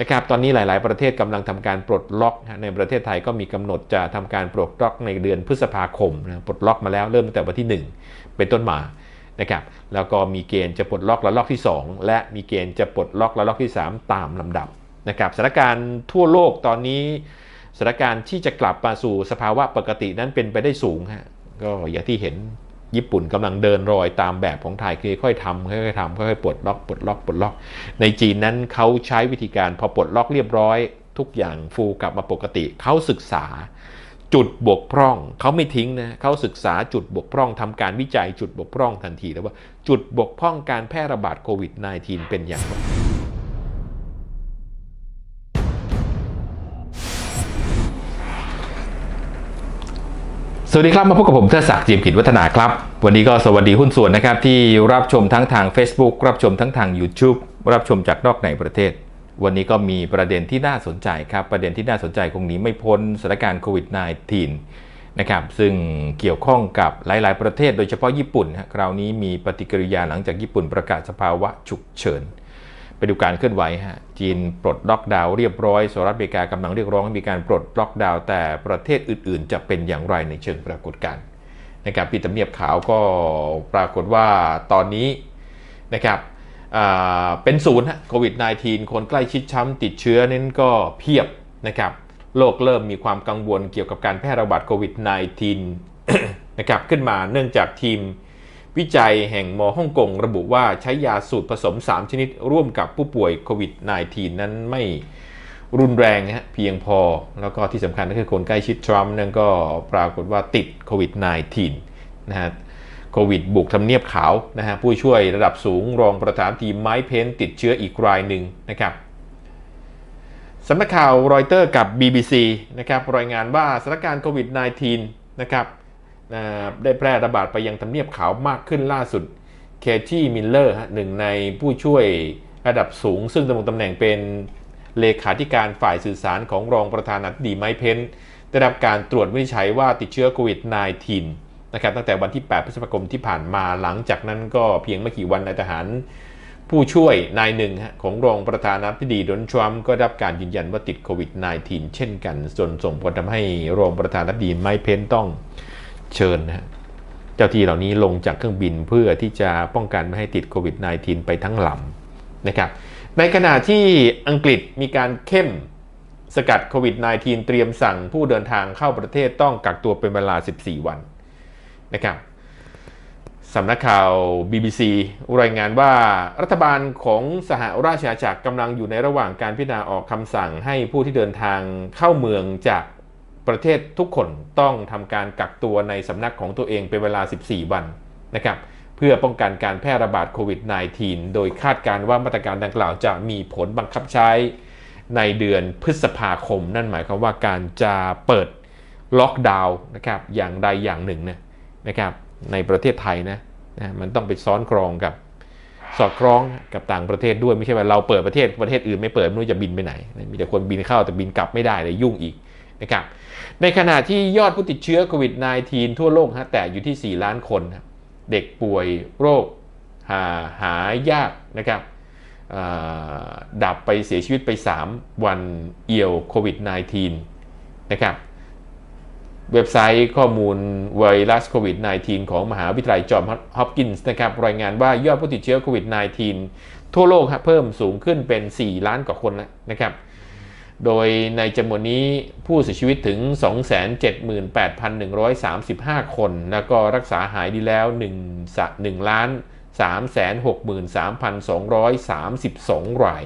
นะครับตอนนี้หลาย ๆ ประเทศกำลังทำการปลดล็อกนะในประเทศไทยก็มีกำหนดจะทำการปลดล็อกในเดือนพฤษภาคมนะปลดล็อกมาแล้วเริ่มตั้งแต่วันที่ 1 เป็นต้นมานะครับแล้วก็มีเกณฑ์จะปลดล็อกระลอกที่ 2 และมีเกณฑ์จะปลดล็อกระลอกที่ 3 ตามลำดับนะครับสถานการณ์ทั่วโลกตอนนี้สถานการณ์ที่จะกลับมาสู่สภาวะปกตินั้นเป็นไปได้สูงฮะก็อย่างที่เห็น ญี่ปุ่นกำลังเดินรอยตามแบบของไทยคือค่อยๆทำค่อยๆทำค่อยๆปลดล็อกปลดล็อกปลดล็อก ในจีนนั้นเขาใช้วิธีการพอปลดล็อกเรียบร้อย ทุกอย่างฟูกลับมาปกติเขาศึกษาจุดบกพร่องเขาไม่ทิ้งนะเขาศึกษาจุดบกพร่องทำการวิจัยจุดบกพร่องทันทีแล้วว่าจุดบกพร่องการแพร่ระบาดโควิด -19 เป็นอย่างไร สวัสดีครับมาพบกับผมเทดศักดิ์จิมขิดวัฒนาครับ วันนี้ก็สวัสดีหุ้นส่วนนะครับ ที่รับชมทั้งทาง Facebook รับชมทั้งทาง YouTube รับชมจากนอกในประเทศ วันนี้ก็มีประเด็นที่น่าสนใจครับ ประเด็นที่น่าสนใจคงนี้ไม่พ้นสถานการณ์โควิด -19 นะครับซึ่งเกี่ยวข้องกับหลาย ๆ ประเทศ โดยเฉพาะญี่ปุ่นคราวนี้มีปฏิกิริยาหลังจากญี่ปุ่นประกาศสภาวะฉุกเฉิน ไปดูการเคลื่อนไหวฮะจีนปลดล็อกดาวน์เรียบร้อยสหรัฐอเมริกากำลังเรียกร้องให้มีการปลดล็อกดาวน์แต่ประเทศอื่น ๆ จะเป็นอย่างไรในเชิงปรากฏการณ์นะครับที่ทำเนียบขาวก็ปรากฏว่าตอนนี้นะครับเป็นศูนย์ฮะโควิด -19 คนใกล้ชิดช้ำติดเชื้อนั้นก็เพียบนะครับโลกเริ่มมีความกังวลเกี่ยวกับการแพร่ระบาดโควิด -19 นะครับขึ้นมาเนื่องจากทีม วิจัยแห่งมอฮ่องกงระบุว่าใช้ยาสูตรผสม 3 ชนิดร่วมกับผู้ป่วยโควิด -19 นั้นไม่รุนแรงนะฮะเพียงพอ แล้วก็ที่สำคัญก็คือคนใกล้ชิดทรัมป์นั่นก็ปรากฏว่าติดโควิด -19 นะฮะโควิดบุกทำเนียบขาวนะฮะผู้ช่วยระดับสูงรองประธานทีมไม้เพนติดเชื้ออีกรายหนึ่งนะครับสำนักข่าวรอยเตอร์กับ BBC นะครับรายงานว่าสถานการณ์โควิด -19 นะครับ ได้แพร่ระบาดไปยังทำเนียบขาวมากขึ้นล่าสุดเคที่มิลเลอร์หนึ่งในผู้ช่วยระดับสูง ซึ่งดำรงตำแหน่งเป็นเลขาธิการฝ่ายสื่อสารของรองประธานาธิบดีไมค์เพนได้รับการตรวจวินิจฉัยว่าติดเชื้อโควิด -19 นะครับตั้งแต่วันที่ 8 พฤษภาคมที่ผ่านมาหลังจากนั้นก็เพียงไม่กี่วันนายทหาร ผู้ช่วยนายหนึ่งของรองประธานาธิบดีโดนทรัมป์ก็ได้รับการยืนยันว่าติดโควิด -19 เช่นกันจนส่งผลทำให้รองประธานาธิบดีไมค์เพนต้อง เชิญนะฮะเจ้าที่เหล่านี้ลงจากเครื่องบินเพื่อที่จะป้องกันไม่ให้ติดโควิด -19 ไปทั้งลำนะครับ ในขณะที่อังกฤษมีการเข้มสกัดโควิด -19 เตรียมสั่งผู้เดินทางเข้าประเทศต้องกักตัวเป็นเวลา 14 วันนะครับสำนักข่าว BBC รายงานว่ารัฐบาลของสหราชอาณาจักรกำลังอยู่ในระหว่างการพิจารณาออกคำสั่งให้ผู้ที่เดินทางเข้าเมืองจาก ประเทศทุกคนต้องทำการกักตัวในสำนักของตัวเองเป็นเวลา 14 วันนะครับเพื่อป้องกันการแพร่ระบาดโควิด -19 โดยคาดการว่ามาตรการดังกล่าวจะมีผลบังคับใช้ในเดือนพฤษภาคม นั่นหมายความว่าการจะเปิดล็อกดาวน์นะครับอย่างใดอย่างหนึ่งนะนะครับในประเทศไทยนะนะมันต้องไปซ้อนกรองกับสอดคล้องกับต่างประเทศด้วยไม่ใช่ว่าเราเปิดประเทศประเทศอื่นไม่เปิดไม่รู้จะบินไปไหนมีแต่คนบินเข้าแต่บินกลับไม่ได้เลยยุ่งอีก นะครับในขณะที่ยอดผู้ติดเชื้อโควิด -19 ทั่วโลกฮะแต่อยู่ที่ 4 ล้านคนเด็กป่วยโรคหาหายากนะครับดับไปเสียชีวิตไป 3 วันเอี่ยวโควิด -19 นะครับเว็บไซต์ข้อมูลไวรัสโควิด -19 ของมหาวิทยาลัยจอห์นฮอปกินส์นะครับรายงานว่ายอดผู้ติดเชื้อโควิด -19 ทั่วโลกเพิ่มสูงขึ้นเป็น 4 ล้านกว่าคนแล้วนะครับ โดยในจำนวนนี้ผู้เสียชีวิตถึง 278,135 คน แล้วก็รักษาหายดีแล้ว1 1ล้าน363,232 ราย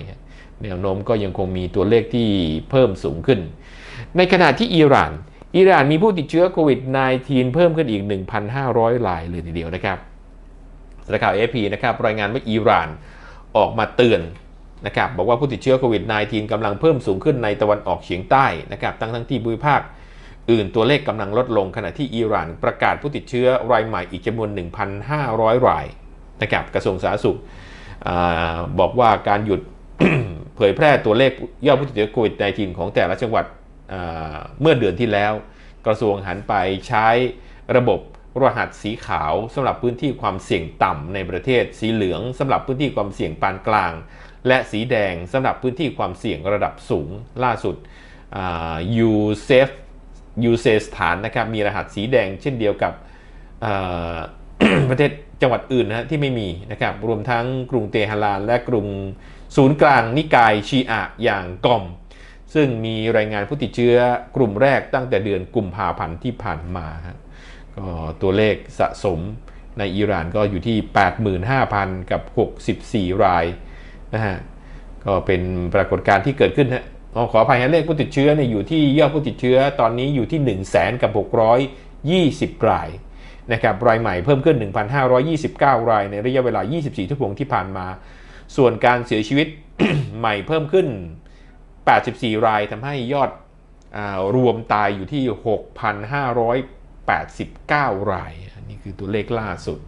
แนวโน้มก็ยังคงมีตัวเลขที่เพิ่มสูงขึ้น ในขณะที่อิหร่านอิหร่านมีผู้ติดเชื้อโควิด -19 เพิ่มขึ้นอีก 1,500 รายเลยทีเดียวนะครับสำนักข่าวเอพีนะครับ รายงานว่าอิหร่านออกมาเตือน นะครับบอกว่าผู้ติดเชื้อโควิด -19 กำลังเพิ่มสูงขึ้นในตะวันออกเฉียงใต้นะครับทั้งทั้งที่ภูมิภาคอื่นตัวเลขกำลังลดลงขณะที่อิหร่านประกาศผู้ติดเชื้อรายใหม่อีกจำนวน 1,500 รายนะครับกระทรวงสาธารณสุขอบอกว่าการหยุดเผยแพร่ตัวเลขยอดผู้ติดเชื้อโควิด -19 ของแต่ละจังหวัดเมื่อเดือนที่แล้ว กระทรวงหันไปใช้ระบบรหัสสีขาวสำหรับพื้นที่ความเสี่ยงต่ำในประเทศสีเหลืองสำหรับพื้นที่ความเสี่ยงปานกลาง และสีแดงสำหรับพื้นที่ความเสี่ยงระดับสูงล่าสุดยูเซฟยูเซสถานนะครับมีรหัสสีแดงเช่นเดียวกับประเทศจังหวัดอื่นนะที่ไม่มีนะครับรวมทั้งกรุงเตหะรานและกรุงศูนย์กลางนิกายชีอะอย่างกอม ซึ่งมีรายงานผู้ติดเชื้อกลุ่มแรกตั้งแต่เดือนกุมภาพันธ์ที่ผ่านมาก็ตัวเลขสะสมในอิหร่านก็อยู่ที่ 85,000 กับ 64 ราย นะฮะก็เป็นปรากฏการณ์ที่เกิดขึ้นฮะขออภัยฮะเลขผู้ติดเชื้อเนี่ยอยู่ที่ยอดผู้ติดเชื้อตอนนี้อยู่ที่ 1 0 0 0 0แสนกับ620 รายนะครับรายใหม่เพิ่มขึ้น 1,529 ราย ในระยะเวลา 24 ชั่วโมงที่ผ่านมา ส่วนการเสียชีวิตใหม่เพิ่มขึ้น 84 รายทำให้ยอดอรวมตายอยู่ที่ 6,589 ราย นี่คือตัวเลขล่าสุด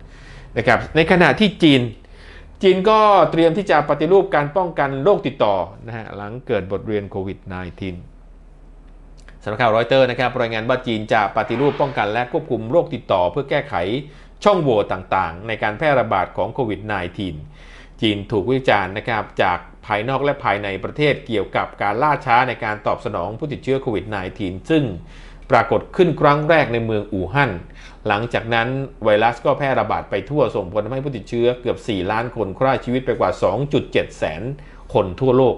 นะครับในขณะที่จีน จีนก็เตรียมที่จะปฏิรูปการป้องกันโรคติดต่อนะฮะหลังเกิดบทเรียนโควิด -19 สำนักข่าวรอยเตอร์นะครับรายงานว่าจีนจะปฏิรูปป้องกันและควบคุมโรคติดต่อ เพื่อแก้ไขช่องโหว่ต่างๆ ในการแพร่ระบาดของโควิด -19 จีนถูกวิจารณ์นะครับจากภายนอกและภายในประเทศเกี่ยวกับการล่าช้าในการตอบสนองผู้ติดเชื้อโควิด -19 ซึ่งปรากฏขึ้นครั้งแรกในเมืองอู่ฮั่น หลังจากนั้นไวรัสก็แพร่ระบาดไปทั่วส่งผลทำให้ผู้ติดเชื้อเกือบ 4 ล้านคนฆ่าชีวิตไปกว่า 2.7 แสนคนทั่วโลก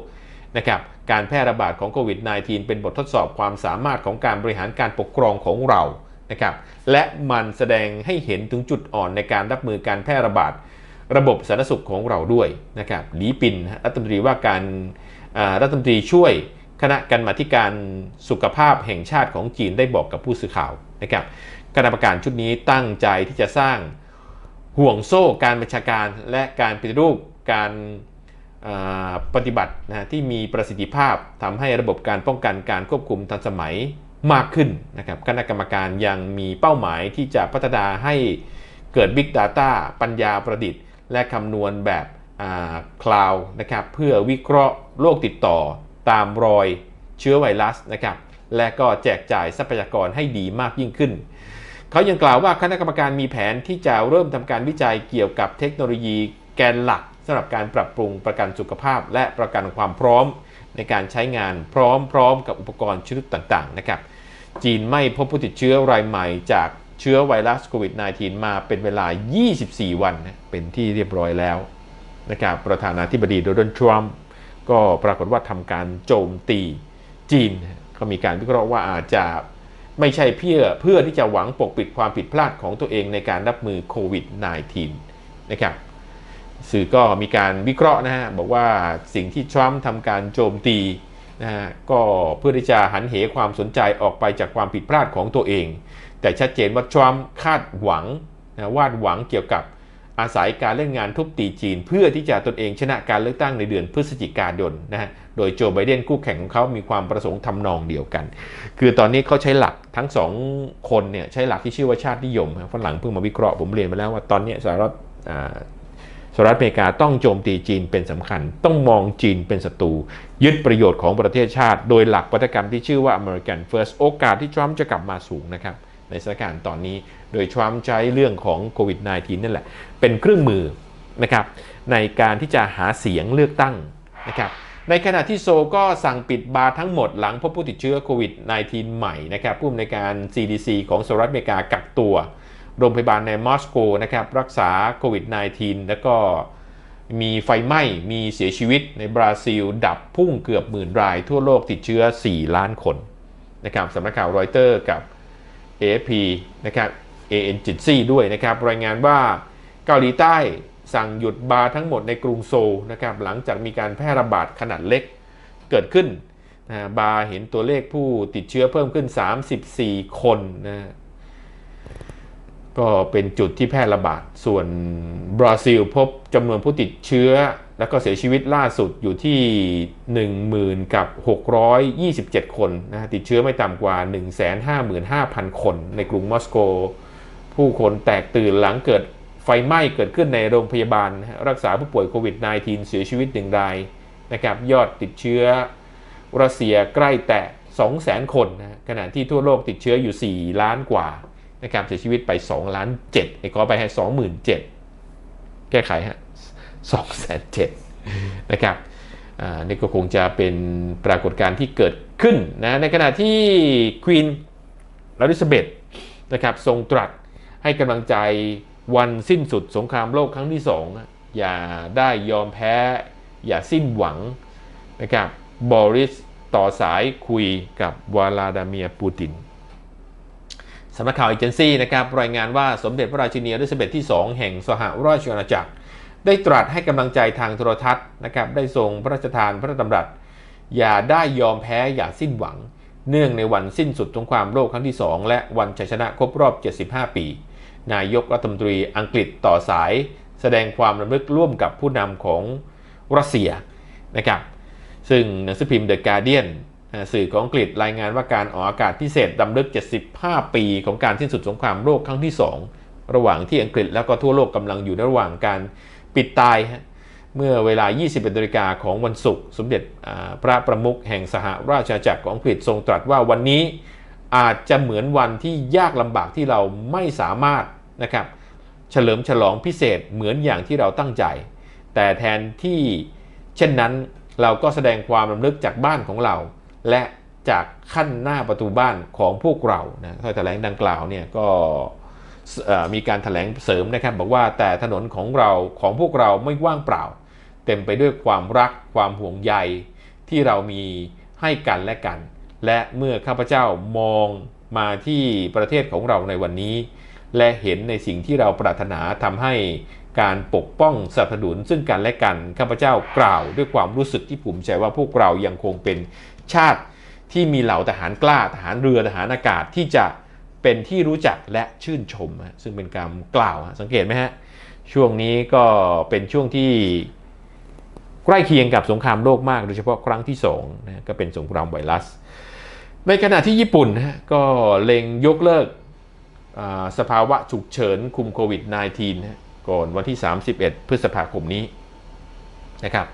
นะครับการแพร่ระบาดของโควิด -19 เป็นบททดสอบความสามารถของการบริหารการปกครองของเรานะครับและมันแสดงให้เห็นถึงจุดอ่อนในการรับมือการแพร่ระบาด ระบบสาธารณสุขของเราด้วยนะครับหลีปินรัฐมนตรีว่าการรัฐมนตรีช่วยคณะกรรมาการสุขภาพแห่งชาติของจีนได้บอกกับผู้สื่อข่าวนะครับ คณะกรรมการชุดนี้ตั้งใจที่จะสร้างห่วงโซ่การบัญชาการและการปฏิรูปการปฏิบัตินะที่มีประสิทธิภาพทำให้ระบบการป้องกันการควบคุมทันสมัยมากขึ้นนะครับคณะกรรมการยังมีเป้าหมายที่จะพัฒนาให้เกิด Big Data ปัญญาประดิษฐ์ และคำนวณแบบคลาวด์นะครับเพื่อวิเคราะห์โรคติดต่อตามรอยเชื้อไวรัสนะครับและก็แจกจ่ายทรัพยากรให้ดีมากยิ่งขึ้น เขายังกล่าวว่าคณะกรรมการมีแผนที่จะเริ่มทำการวิจัยเกี่ยวกับเทคโนโลยีแกนหลักสำหรับการปรับปรุงประกันสุขภาพ และประกันความพร้อม ในการใช้งานพร้อมๆกับอุปกรณ์ชนิดต่างๆนะครับจีนไม่พบผู้ติดเชื้อรายใหม่จากเชื้อไวรัสโควิด -19 มาเป็นเวลา 24 วัน เป็นที่เรียบร้อยแล้วนะครับประธานาธิบดีโดนัลด์ทรัมป์ก็ปรากฏว่าทำการโจมตีจีน ก็มีการวิเคราะห์ว่าอาจจะ ไม่ใช่เพื่อเพื่อที่จะหวังปกปิดความผิดพลาดของตัวเองในการรับมือโควิด -19 นะครับสื่อก็มีการวิเคราะห์นะฮะบอกว่าสิ่งที่ทรัมป์ทำการโจมตีนะฮะก็เพื่อที่จะหันเหความสนใจออกไปจากความผิดพลาดของตัวเอง แต่ชัดเจนว่าทรัมป์คาดหวังนะวาดหวังเกี่ยวกับอาศัยการเล่นงานทุบตีจีน เพื่อที่จะตนเองชนะการเลือกตั้งในเดือนพฤศจิกายนนะฮะ โดยโจไบเดนคู่แข่งของเขามีความประสงค์ทำนองเดียวกัน คือตอนนี้เขาใช้หลักทั้งสองคนเนี่ยใช้หลักที่ชื่อว่าชาตินิยมฝรั่งเพิ่งมาวิเคราะห์ผมเรียนมาแล้วว่าตอนนี้สหรัฐสหรัฐอเมริกาต้องโจมตีจีนเป็นสำคัญ ต้องมองจีนเป็นศัตรูยึดประโยชน์ของประเทศชาติ โดยหลักวัฒกรรมที่ชื่อว่า American First โอกาสที่ทรัมป์จะกลับมาสูงนะครับในสถานการณ์ตอนนี้โดยทรัมป์ใช้เรื่องของโควิด -19 นั่นแหละ เป็นเครื่องมือนะครับในการที่จะหาเสียงเลือกตั้งนะครับ ในขณะที่โซก็สั่งปิดบาร์ทั้งหมดหลังพบผู้ติดเชื้อโควิด -19 ใหม่นะครับผู้อำนวยการ CDC ของสหรัฐอเมริกากักตัวโรงพยาบาลในมอสโกนะครับรักษาโควิด -19 แล้วก็มีไฟไหม้มีเสียชีวิตในบราซิล ดับพุ่งเกือบหมื่นราย ทั่วโลกติดเชื้อ 4 ล้านคนนะครับสำนักข่าวรอยเตอร์กับ AFP นะครับ AN จิตซี่ด้วยนะครับรายงานว่าเกาหลีใต้ สั่งหยุดบาร์ทั้งหมดในกรุงโซลนะครับหลังจากมีการแพร่ระบาดขนาดเล็กเกิดขึ้นนะบาร์เห็นตัวเลขผู้ติดเชื้อเพิ่มขึ้น 34 คนนะก็เป็นจุดที่แพร่ระบาด ส่วนบราซิลพบจำนวนผู้ติดเชื้อ แล้วก็เสียชีวิตล่าสุดอยู่ที่ 10,000กับ627 คนนะติดเชื้อไม่ต่ำกว่า 155,000 คน ในกรุงมอสโก ผู้คนแตกตื่นหลังเกิด ฟไหม้เกิดขึ้นในโรงพยาบาล รักษาผู้ป่วยโควิด -19 เสียชีวิตหนึ่งรายนะครับยอดติดเชื้อรัสเซียใกล้แตะ 200,000 คนนะขณะที่ทั่วโลกติดเชื้ออยู่ 4 ล้านกว่านะครับเสียชีวิตไป 2 ล้าน7ไอ้ขอไปให้ 27,000 แก้ไขฮะ2 7 0 0 0นะครับนี่ก็คงจะเป็นปรากฏการณ์ที่เกิดขึ้นนะในขณะที่ควีนอลิซาเบธนะครับทรงตรัสให้กำลังใจ วันสิ้นสุดสงครามโลกครั้งที่สองอย่าได้ยอมแพ้ อย่าสิ้นหวังนะครับบอริสต่อสายคุยกับวลาดาเมียปูตินสำนักข่าวเอเจนซี่นะครับรายงานว่าสมเด็จพระราชินีอลิซาเบธที่ 2 แห่งสหราชอาณาจักร ได้ตรัสให้กำลังใจทางโทรทัศน์นะครับได้ทรงพระราชทานพระดำรัส อย่าได้ยอมแพ้อย่าสิ้นหวัง เนื่องในวันสิ้นสุดสงครามโลกครั้งที่ 2 และวันชัยชนะครบรอบ 75 ปี นายกรัฐมนตรีอังกฤษต่อสาย แสดงความรำลึกร่วมกับผู้นำของรัสเซียนะครับซึ่งหนังสือพิมพ์ The Guardian อ่าสื่อของอังกฤษรายงานว่าการออกอากาศพิเศษดำลึก 75 ปีของการสิ้นสุดสงครามโลกครั้งที่ 2 ระหว่างที่อังกฤษแล้วก็ทั่วโลกกำลังอยู่ในระหว่างการปิดตาย เมื่อเวลา 21นาฬิกาของวันศุกร์สมเด็จพระประมุขแห่งสหราชอาณาจักรของอังกฤษทรงตรัสว่าวันนี้อาจจะเหมือนวันที่ยากลำบากที่เราไม่สามารถ นะครับเฉลิมฉลองพิเศษเหมือนอย่างที่เราตั้งใจ แต่แทนที่เช่นนั้นเราก็แสดงความรำลึกจากบ้านของเรา และจากขั้นหน้าประตูบ้านของพวกเรานะถ้อยแถลงดังกล่าวเนี่ยก็มีการแถลงเสริมนะครับ บอกว่าแต่ถนนของเราของพวกเราไม่ว่างเปล่า เต็มไปด้วยความรักความห่วงใยที่เรามีให้กันและกัน และเมื่อข้าพเจ้ามองมาที่ประเทศของเราในวันนี้ และเห็นในสิ่งที่เราปรารถนาทำให้การปกป้องสนับสนุนซึ่งกันและกันข้าพเจ้ากล่าวด้วยความรู้สึกที่ภูมิใจว่าพวกเรายังคงเป็นชาติที่มีเหล่าทหารกล้าทหารเรือทหารอากาศที่จะเป็นที่รู้จักและชื่นชมฮะซึ่งเป็นการกล่าวสังเกตไหมฮะช่วงนี้ก็เป็นช่วงที่ใกล้เคียงกับสงครามโลกมาก โดยเฉพาะครั้งที่สองนะก็เป็นสงครามไวรัส ในขณะที่ญี่ปุ่นนะฮะก็เล็งยกเลิก สภาวะฉุกเฉินคุมโควิด -19 ก่อนวันที่ 31 พฤษภาคมนี้นะครับ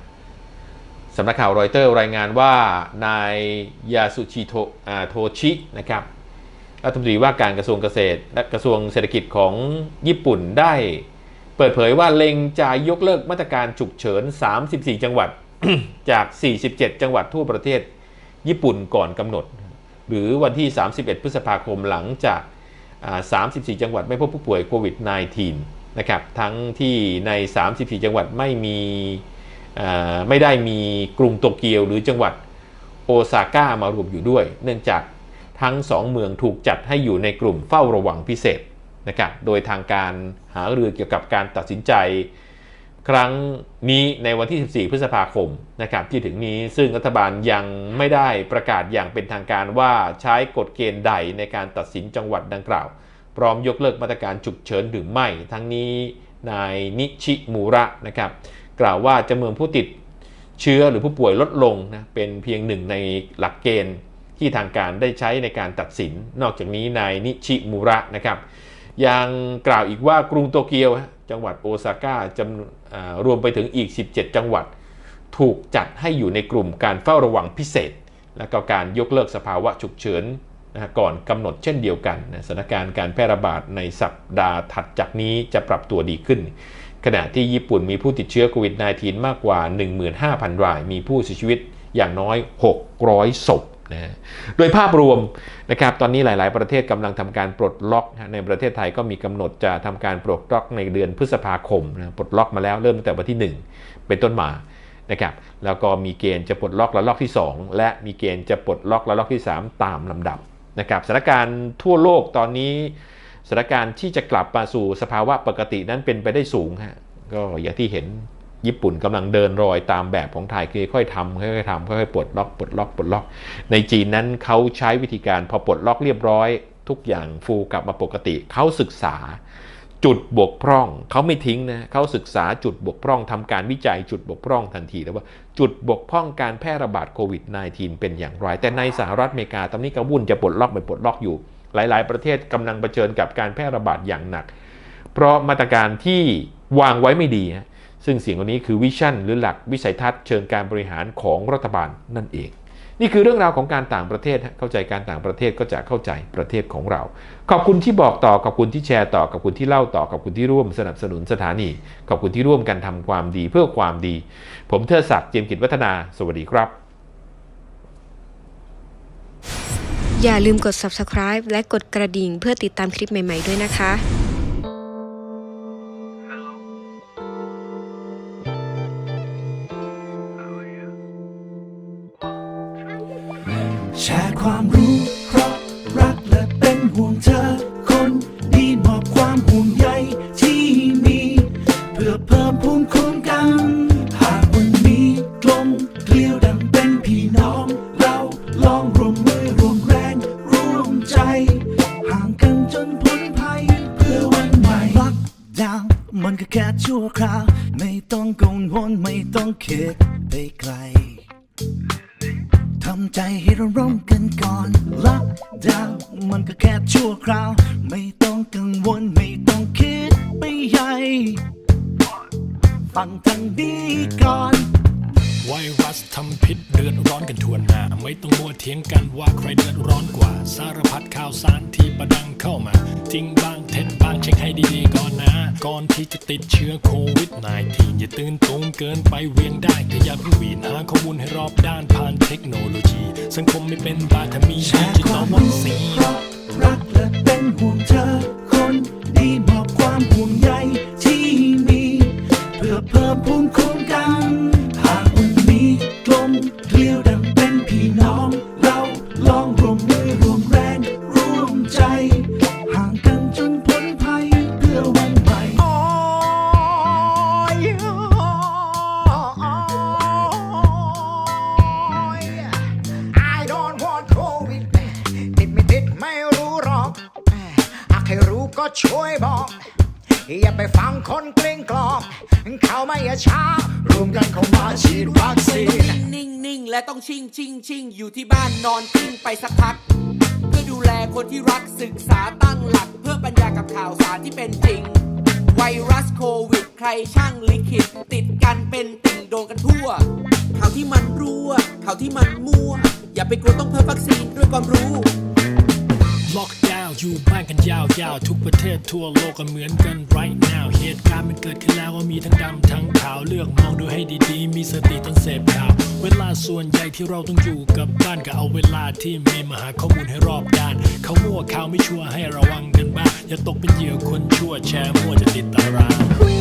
สำนักข่าวรอยเตอร์รายงานว่านายยาสุชิโทโทชินะครับรัฐมนตรีว่าการกระทรวงเกษตร และกระทรวงเศรษฐกิจของญี่ปุ่นได้เปิดเผยว่าเล็งจะยกเลิกมาตรการฉุกเฉิน 34 จังหวัดจาก 47 จังหวัดทั่วประเทศญี่ปุ่นก่อนกำหนด หรือวันที่ 31 พฤษภาคมหลังจาก 34 จังหวัดไม่พบผู้ป่วยโควิด -19 นะครับ ทั้งที่ใน 34 จังหวัดไม่มีไม่ได้มีกรุงโตเกียวหรือจังหวัดโอซาก้ามารวมอยู่ด้วย เนื่องจากทั้งสองเมืองถูกจัดให้อยู่ในกลุ่มเฝ้าระวังพิเศษนะครับ โดยทางการหาเรือเกี่ยวกับการตัดสินใจ ครั้งนี้ในวันที่ 14 พฤษภาคมนะครับที่ถึงนี้ซึ่งรัฐบาลยังไม่ได้ประกาศอย่างเป็นทางการว่าใช้กฎเกณฑ์ใดในการตัดสินจังหวัดดังกล่าว พร้อมยกเลิกมาตรการฉุกเฉินหรือไม่ ทั้งนี้นายนิชิมูระนะครับกล่าวว่าจำนวนผู้ติดเชื้อหรือผู้ป่วยลดลงนะเป็นเพียงหนึ่งในหลักเกณฑ์ที่ทางการได้ใช้ในการตัดสิน นอกจากนี้นายนิชิมูระนะครับยังกล่าวอีกว่ากรุงโตเกียวจังหวัดโอซาก้าจำนวน รวมไปถึงอีก 17 จังหวัด ถูกจัดให้อยู่ในกลุ่มการเฝ้าระวังพิเศษ และก็การยกเลิกสภาวะฉุกเฉินนะฮะก่อนกำหนดเช่นเดียวกันนะสถานการณ์การแพร่ระบาดในสัปดาห์ถัดจากนี้จะปรับตัวดีขึ้น ขณะที่ญี่ปุ่นมีผู้ติดเชื้อโควิด -19 มากกว่า 15,000 ราย มีผู้เสียชีวิตอย่างน้อย 600 ศพ นะโดยภาพรวมนะครับตอนนี้หลาย ๆ ประเทศกำลังทำการปลดล็อกในประเทศไทยก็มีกำหนดจะทำการปลดล็อกในเดือนพฤษภาคมนะปลดล็อกมาแล้วเริ่มตั้งแต่วันที่ 1 เป็นต้นมานะครับแล้วก็มีเกณฑ์จะปลดล็อกระลอกที่ 2 และมีเกณฑ์จะปลดล็อกระลอกที่ 3 ตามลำดับนะครับสถานการณ์ทั่วโลกตอนนี้สถานการณ์ที่จะกลับมาสู่สภาวะปกตินั้นเป็นไปได้สูงฮะก็อย่างที่เห็น ญี่ปุ่นกำลังเดินรอยตามแบบของไทยคือค่อยๆทำค่อยๆทำค่อยๆปลดล็อกปลดล็อกปลดล็อก ในจีนนั้นเขาใช้วิธีการพอปลดล็อกเรียบร้อย ทุกอย่างฟูกลับมาปกติเขาศึกษาจุดบกพร่องเขาไม่ทิ้งนะเขาศึกษาจุดบกพร่องทำการวิจัยจุดบกพร่องทันทีแล้วว่าจุดบกพร่องการแพร่ระบาดโควิด -19 เป็นอย่างไร แต่ในสหรัฐอเมริกาตอนนี้ก็วุ่นจะปลดล็อกไปปลดล็อกอยู่ หลาย ๆ ประเทศกำลังเผชิญกับการแพร่ระบาดอย่างหนัก เพราะมาตรการที่วางไว้ไม่ดีฮะ ซึ่งสิ่งเหล่านี้คือวิชั่นหรือหลักวิสัยทัศน์เชิงการบริหารของรัฐบาลนั่นเอง นี่คือเรื่องราวของการต่างประเทศเข้าใจการต่างประเทศก็จะเข้าใจประเทศของเรา ขอบคุณที่บอกต่อขอบคุณที่แชร์ต่อขอบคุณที่เล่าต่อขอบคุณที่ร่วมสนับสนุนสถานี ขอบคุณที่ร่วมกันทำความดีเพื่อความดี ผมเทิดศักดิ์เจียมกิจวัฒนา สวัสดีครับ อย่าลืมกด subscribe และกดกระดิ่งเพื่อติดตามคลิปใหม่ ๆด้วยนะคะ ความรู้เพราะรักและเป็นห่วงเธอ ดือดร้อนกันทั่วหน้า ไม่ต้องมัวเถียงกันว่าใครเดือดร้อนกว่า สารพัดข่าวสารที่ประดังเข้ามา จริงบ้างเท็จบ้างเช็คให้ดีๆก่อนนะ ก่อนที่จะติดเชื้อโควิด -19 อย่าตื่นตูมเกินไปเวียงได้แต่อย่าเพิ่งวีนหาข้อมูลให้รอบด้านผ่านเทคโนโลยี สังคมไม่เป็นบาถ้ามีแชดิร์จิคตอวาลมวัครู้ซีนเพราะรักและเป็นห่วงเธอคนดีมอบความห่วงใยที่มี เพื่อเพิ่มภูมิคุ้มกัน ต้องชิงชิงชิงอยู่ที่บ้านนอนกิ้งไปสักพัก เพื่อดูแลคนที่รักศึกษาตั้งหลัก เพื่อปัญญากับข่าวสารที่เป็นจริง ไวรัสโควิด ใครช่างลิขิต ติดกันเป็นติ่งโดนกันทั่ว ข่าวที่มันรั่ว ข่าวที่มันมั่ว อย่าไปกลัวต้องเพิ่มวัคซีนด้วยความรู้ล็อกดาวน์อยู่บ้านกันยาวๆ ทุกประเทศทั่วโลกก็เหมือนกัน right now เหตุการณ์มันเกิดขึ้นแล้วว่ามีทั้งดำทั้งขาวเลือกมองดูให้ดีๆ มีสติต้นเสพข่าว เวลาส่วนใหญ่ที่เราต้องอยู่กับบ้านก็เอาเวลาที่มีมาหาข้อมูลให้รอบด้าน เขามั่วข่าวไม่ชัวร์ให้ระวังกันบ้าง อย่าตกเป็นเหยื่อคนชั่วแชร์มั่วจะติดตารางคุย